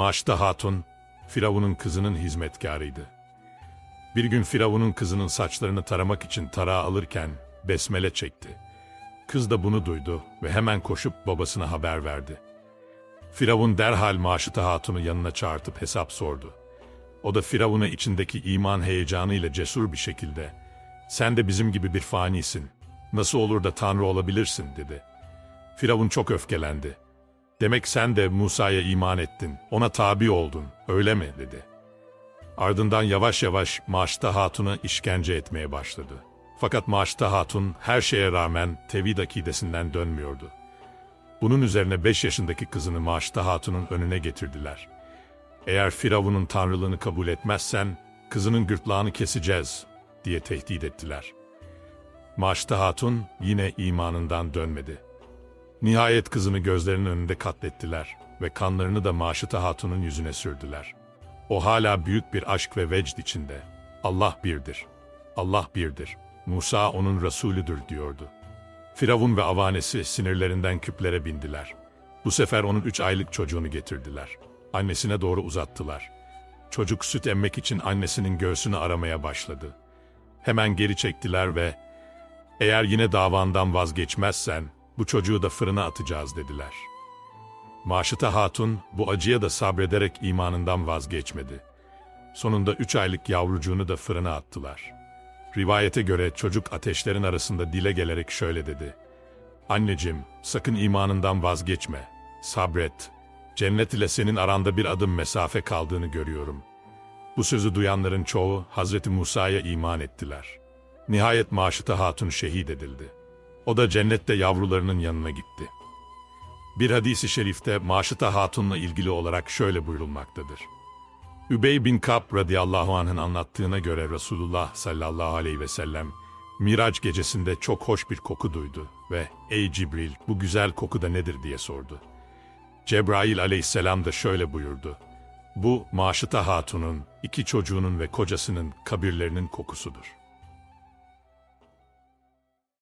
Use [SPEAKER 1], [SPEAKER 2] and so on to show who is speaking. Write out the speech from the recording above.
[SPEAKER 1] Maşta Hatun, Firavun'un kızının hizmetkarıydı. Bir gün Firavun'un kızının saçlarını taramak için tarağı alırken besmele çekti. Kız da bunu duydu ve hemen koşup babasına haber verdi. Firavun derhal Maşıta Hatun'u yanına çağırtıp hesap sordu. O da Firavun'a içindeki iman heyecanıyla cesur bir şekilde ''Sen de bizim gibi bir fanisin. Nasıl olur da Tanrı olabilirsin?'' dedi. Firavun çok öfkelendi. ''Demek sen de Musa'ya iman ettin, ona tabi oldun, öyle mi?'' dedi. Ardından yavaş yavaş Maşta Hatun'a işkence etmeye başladı. Fakat Maşta Hatun her şeye rağmen tevhid akidesinden dönmüyordu. Bunun üzerine 5 yaşındaki kızını Maşta Hatun'un önüne getirdiler. Eğer Firavun'un tanrılığını kabul etmezsen kızının gırtlağını keseceğiz diye tehdit ettiler. Maşta Hatun yine imanından dönmedi. Nihayet kızını gözlerinin önünde katlettiler ve kanlarını da Maşıta Hatun'un yüzüne sürdüler. O hala büyük bir aşk ve vecd içinde. Allah birdir. Allah birdir. Musa onun Resulüdür diyordu. Firavun ve avanesi sinirlerinden küplere bindiler. Bu sefer onun üç aylık çocuğunu getirdiler. Annesine doğru uzattılar. Çocuk süt emmek için annesinin göğsünü aramaya başladı. Hemen geri çektiler ve eğer yine davandan vazgeçmezsen bu çocuğu da fırına atacağız dediler. Maşıta Hatun bu acıya da sabrederek imanından vazgeçmedi. Sonunda üç aylık yavrucuğunu da fırına attılar. Rivayete göre çocuk ateşlerin arasında dile gelerek şöyle dedi. Anneciğim, sakın imanından vazgeçme. Sabret. Cennet ile senin aranda bir adım mesafe kaldığını görüyorum. Bu sözü duyanların çoğu Hazreti Musa'ya iman ettiler. Nihayet Maşıta Hatun şehit edildi. O da cennette yavrularının yanına gitti. Bir hadisi şerifte Maşıta Hatun'la ilgili olarak şöyle buyurulmaktadır. Übey bin Kab radıyallahu anh'ın anlattığına göre Resulullah sallallahu aleyhi ve sellem Miraç gecesinde çok hoş bir koku duydu ve ''Ey Cibril bu güzel koku da nedir?'' diye sordu. Cebrail aleyhisselam da şöyle buyurdu. Bu Maşıta Hatun'un, iki çocuğunun ve kocasının kabirlerinin kokusudur.